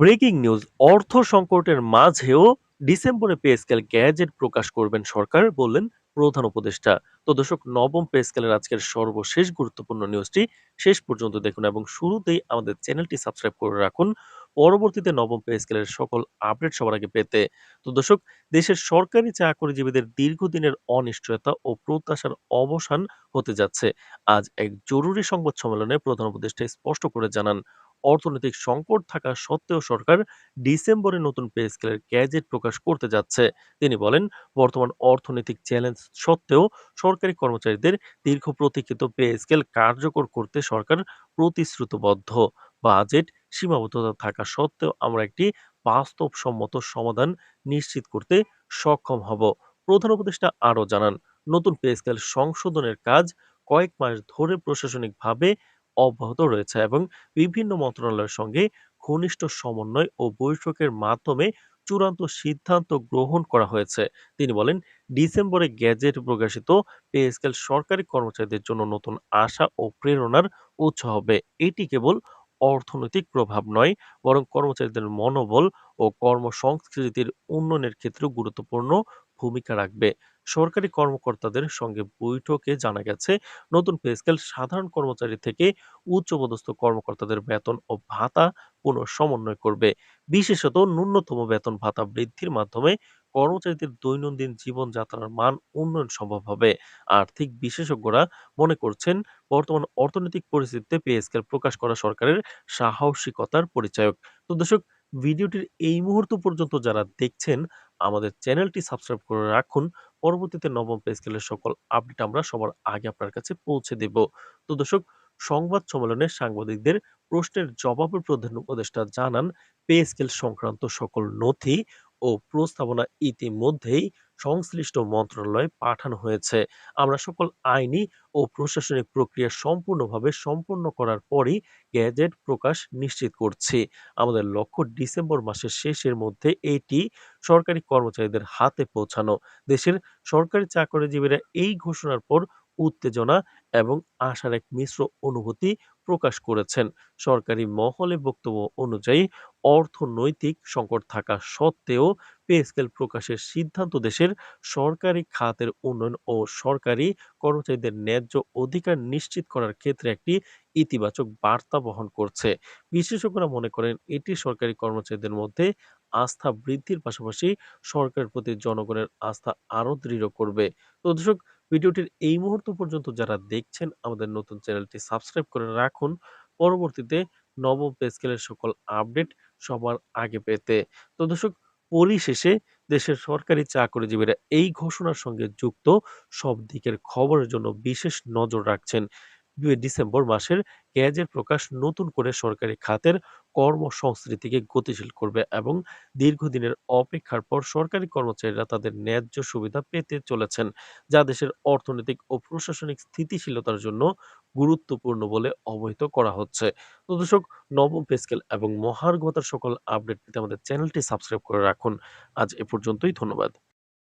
Breaking news, অর্থ সংকটের মাঝেও ডিসেম্বরে পে স্কেল গ্যাজেট প্রকাশ করবেন সরকার বললেন প্রধান উপদেষ্টা। তো দর্শক, নবম পে স্কেলের আজকের সর্বশেষ গুরুত্বপূর্ণ নিউজটি শেষ পর্যন্ত দেখুন এবং শুরুতেই আমাদের চ্যানেলটি সাবস্ক্রাইব করে রাখুন। পরবর্তীতে নবম পে স্কেলের সকল আপডেট সবার আগে পেতে। তো দর্শক, দেশের সরকারি চাকরিজীবীদের দীর্ঘদিনের অনিশ্চয়তা ও প্রত্যাশার অবসান হতে যাচ্ছে। আজ এক জরুরি সংবাদ সম্মেলনে প্রধান উপদেষ্টা স্পষ্ট করে জানান অর্থনৈতিক সংকট থাকা সত্ত্বেও সরকার ডিসেম্বরে নতুন পে স্কেলের গ্যাজেট প্রকাশ করতে যাচ্ছে। তিনি বলেন, বর্তমান অর্থনৈতিক চ্যালেঞ্জ সত্ত্বেও সরকারি কর্মচারীদের দীর্ঘ প্রতীক্ষিত পে স্কেল কার্যকর করতে সরকার প্রতিশ্রুতবদ্ধ। বাজেট সীমাবদ্ধতা থাকা সত্ত্বেও আমরা একটি বাস্তবসম্মত সমাধান নিশ্চিত করতে সক্ষম হব। প্রধান উপদেষ্টা আরও জানান, নতুন পে স্কেল সংশোধনের কাজ কয়েক মাস ধরে প্রশাসনিকভাবে অব্যাহত রয়েছে এবং বিভিন্ন মন্ত্রণালয়ের সঙ্গে ঘনিষ্ঠ সমন্বয় ও বৈঠকের মাধ্যমে চূড়ান্ত সিদ্ধান্ত গ্রহণ করা হয়েছে। তিনি বলেন, ডিসেম্বরে গ্যাজেট প্রকাশিত পে স্কেল সরকারি কর্মচারীদের জন্য নতুন আশা ও প্রেরণার উৎস হবে। এটি কেবল অর্থনৈতিক প্রভাব নয়, বরং কর্মচারীদের মনোবল ও কর্মসংস্কৃতির উন্নয়নের ক্ষেত্রেও গুরুত্বপূর্ণ ভূমিকা রাখবে। সরকারি কর্মকর্তাদের সঙ্গে বৈঠকে জানা গেছে, নতুন পে স্কেল সাধারণ কর্মচারী থেকে উচ্চপদস্থ কর্মকর্তাদের বেতন ও ভাতা পুনঃ সমন্বয় করবে। বিশেষত ন্যূনতম বেতন ভাতা বৃদ্ধির মাধ্যমে কর্মচারীদের দৈনন্দিন জীবনযাত্রার মান উন্নয়ন সম্ভব হবে। আর্থিক বিশেষজ্ঞরা মনে করছেন, বর্তমান অর্থনৈতিক পরিস্থিতিতে পে স্কেল প্রকাশ করা সরকারের সাহসিকতার পরিচায়ক। তো দর্শক, ভিডিওটির এই মুহূর্ত পর্যন্ত যারা দেখছেন আমাদের চ্যানেলটি সাবস্ক্রাইব করে রাখুন। পরবর্তীতে নবম পে স্কেলের সকল আপডেট আমরা সবার আগে আপনার কাছে পৌঁছে দেব। তো দর্শক, সংবাদ সম্মেলনে সাংবাদিকদের প্রশ্নের জবাবে প্রধান উপদেষ্টা জানান, পে স্কেল সংক্রান্ত সকল নথি ও প্রস্তাবনা ইতিমধ্যেই সংশ্লিষ্ট মন্ত্রণালয়ে পাঠানো হয়েছে। আমরা সকল আইনি ও প্রশাসনিক প্রক্রিয়া সম্পূর্ণভাবে সম্পন্ন করার পরই গ্যাজেট প্রকাশ নিশ্চিত করছি। আমাদের লক্ষ্য ডিসেম্বর মাসের শেষের মধ্যে এটি সরকারি কর্মচারীদের হাতে পৌঁছানো। দেশের সরকারি চাকরিজীবীরা এই ঘোষণার পর উত্তেজনা এবং আশার এক মিশ্র অনুভূতি প্রকাশ করেছেন। সরকারি মহলে বক্তব্য অনুযায়ী, অর্থনৈতিক সংকট থাকা সত্ত্বেও পে স্কেল প্রকাশের সিদ্ধান্ত দেশের সরকারি খাতের উন্নয়ন ও সরকারি কর্মচারীদের ন্যায্য অধিকার নিশ্চিত করার ক্ষেত্রে একটি ইতিবাচক বার্তা বহন করছে। বিশেষজ্ঞরা মনে করেন, এটি সরকারি কর্মচারীদের মধ্যে আস্থা বৃদ্ধির পাশাপাশি সরকারের প্রতি জনগণের আস্থা আরও দৃঢ় করবে। তো দর্শক ভিডিওটির এই মুহূর্ত পর্যন্ত যারা দেখছেন, আমাদের নতুন চ্যানেলটি সাবস্ক্রাইব করে রাখুন। পরবর্তীতে নবম পে স্কেলের সকল আপডেট সবার আগে পেতে। তো দর্শক, পরিশেষে দেশের সরকারি চাকরিজীবীরা এই ঘোষণার সঙ্গে যুক্ত সব দিকের খবরের জন্য বিশেষ নজর রাখছেন। ডিসেম্বর মাসের গ্যাজেট প্রকাশ নতুন করে সরকারি খাতের কর্মসংস্কৃতিকে গতিশীল করবে এবং দীর্ঘদিনের অপেক্ষার পর সরকারি কর্মচারীরা তাদের ন্যায্য সুবিধা পেতে চলেছেন, যা দেশের অর্থনৈতিক ও প্রশাসনিক স্থিতিশীলতার জন্য গুরুত্বপূর্ণ বলে অবহিত করা হচ্ছে। তো দর্শক, নবম পে স্কেল এবং মহার্ঘতার সকল আপডেট পেতে আমাদের চ্যানেলটি সাবস্ক্রাইব করে রাখুন। আজ এ পর্যন্তই, ধন্যবাদ।